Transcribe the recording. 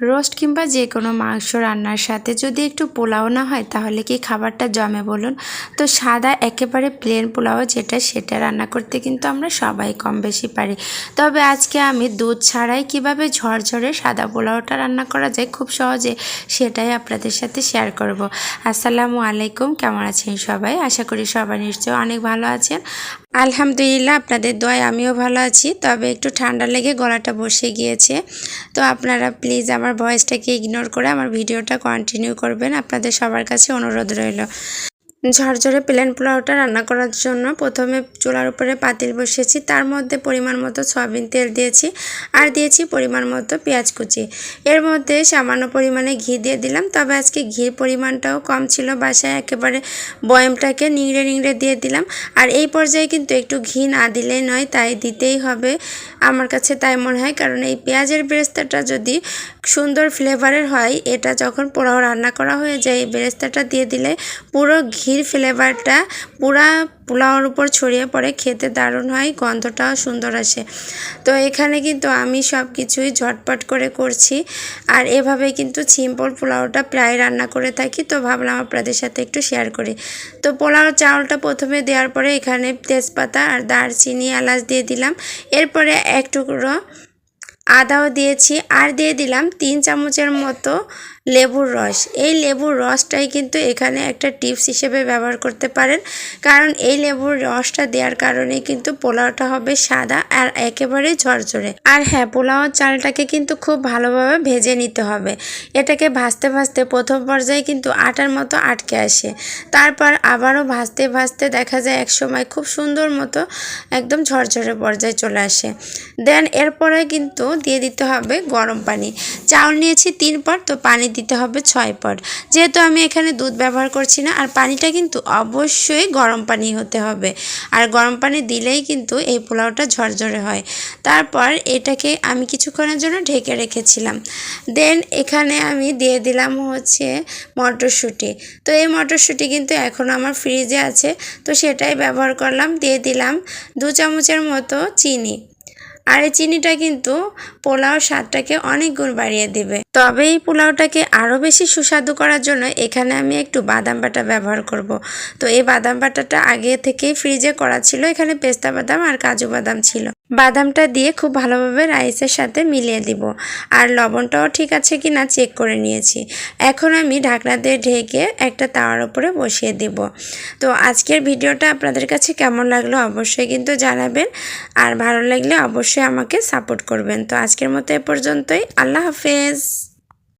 Roast কিংবা যে কোনো মাংস রান্নার সাথে যদি একটু পোলাও না হয়, তাহলে কি খাবারটা জমে বলুন? তো সাদা একেবারে প্লেন পোলাও যেটা, সেটা রান্না করতে কিন্তু আমরা সবাই কম বেশি পারি। তবে আজকে আমি দুধ ছাড়াই কীভাবে ঝরঝরে সাদা পোলাওটা রান্না করা যায় খুব সহজে সেটাই আপনাদের সাথে শেয়ার করব। আসসালামু আলাইকুম, কেমন আছেন সবাই? আশা করি সবাই নিশ্চয় অনেক ভালো আছেন। আলহামদুলিল্লাহ, আপনাদের দোয়ায় আমিও ভালো আছি। তবে একটু ঠান্ডা লেগে গলাটা বসে গিয়েছে। তো আপনারা প্লিজ আমার ভয়েসটাকে ইগনোর করে আমার ভিডিওটা কন্টিনিউ করবেন। আপনাদের সবার কাছে অনুরোধ রইল। ঝরঝরে প্লেন পোলাওটা রান্না করার জন্য প্রথমে চুলার উপরে পাতিল বসিয়েছি। তার মধ্যে পরিমাণ মতো সয়াবিন তেল দিয়েছি আর দিয়েছি পরিমাণ মতো পেঁয়াজ কুচি। এর মধ্যে সামান্য পরিমাণে ঘি দিয়ে দিলাম। তবে আজকে ঘির পরিমাণটাও কম ছিল। বাসায় একেবারে বয়মটাকে নিংড়ে নিংড়ে দিয়ে দিলাম। আর এই পর্যায়ে কিন্তু একটু ঘি না দিলেই নয়, তাই দিতেই হবে। আমার কাছে তাই মনে হয়, কারণ এই পেঁয়াজের বেরেস্তাটা যদি সুন্দর ফ্লেভারের হয়, এটা যখন পোলাও রান্না করা হয়ে যায়, এই বেরেস্তাটা দিয়ে দিলে পুরো ঘির ফ্লেভারটা পুরা পোলাওর উপর ছড়িয়ে পড়ে, খেতে দারুণ হয়, গন্ধটাও সুন্দর আসে। তো এখানে কিন্তু আমি সব কিছুই ঝটপট করে করছি। আর এভাবে কিন্তু সিম্পল পোলাওটা প্রায় রান্না করে থাকি, তো ভাবলাম আপনাদের সাথে একটু শেয়ার করি। তো পোলাও চাউলটা প্রথমে দেওয়ার পরে এখানে তেজপাতা আর দারচিনি এলাচ দিয়ে দিলাম। এরপরে এক টুকরো আদাও দিয়েছি। আর দিয়ে দিলাম তিন চামচের মতো লেবুর রস। এই লেবুর রসটাই কিন্তু এখানে একটা টিপস হিসেবে ব্যবহার করতে পারেন। কারণ এই লেবুর রসটা দেওয়ার কারণে কিন্তু পোলাওটা হবে সাদা আর একেবারে ঝরঝরে। আর হ্যাঁ পোলাও চালটাকে কিন্তু খুব ভালোভাবে ভেজে নিতে হবে। এটাকে ভাজতে ভাজতে প্রথম পর্যায়ে কিন্তু আটার মতো আটকে আসে। তারপর আবারও ভাজতে ভাজতে দেখা যায় এক সময় খুব সুন্দর মতো একদম ঝরঝরে পর্যায়ে চলে আসে। দেন এরপরে কিন্তু দিয়ে দিতে হবে গরম পানি। চাউল নিয়েছি তিন পট, তো পানি দিতে হবে ছয় পট। যেহেতু আমি এখানে দুধ ব্যবহার করছি না, আর পানিটা কিন্তু অবশ্যই গরম পানি হতে হবে। আর গরম পানি দিলেই কিন্তু এই পোলাওটা ঝরঝরে হয়। তারপর এটাকে আমি কিছুক্ষণের জন্য ঢেকে রেখেছিলাম। দেন এখানে আমি দিয়ে দিলাম হচ্ছে মটরশুঁটি। তো এই মটরশুঁটি কিন্তু এখন আমার ফ্রিজে আছে, তো সেটাই ব্যবহার করলাম। দিয়ে দিলাম দু চামচের মতো চিনি। আর এই চিনিটা কিন্তু পোলাও স্বাদটাকে অনেক গুণ বাড়িয়ে দেবে। তবে এই পোলাওটাকে আরও বেশি সুস্বাদু করার জন্য এখানে আমি একটু বাদাম বাটা ব্যবহার করব। তো এই বাদাম বাটাটা আগে থেকেই ফ্রিজে করা ছিল, এখানে পেস্তা বাদাম আর কাজু বাদাম ছিল। বাদামটা দিয়ে খুব ভালোভাবে রাইসের সাথে মিলিয়ে দিব। আর লবণটাও ঠিক আছে কি না চেক করে নিয়েছি। এখন আমি ঢাকনা দিয়ে ঢেকে একটা তাওয়ার উপরে বসিয়ে দিব। তো আজকের ভিডিওটা আপনাদের কাছে কেমন লাগল অবশ্যই কিন্তু জানাবেন। আর ভালো লাগলে অবশ্যই আমাকে সাপোর্ট করবেন। তো আজকের মতো এ পর্যন্তই। আল্লাহ হাফেজ।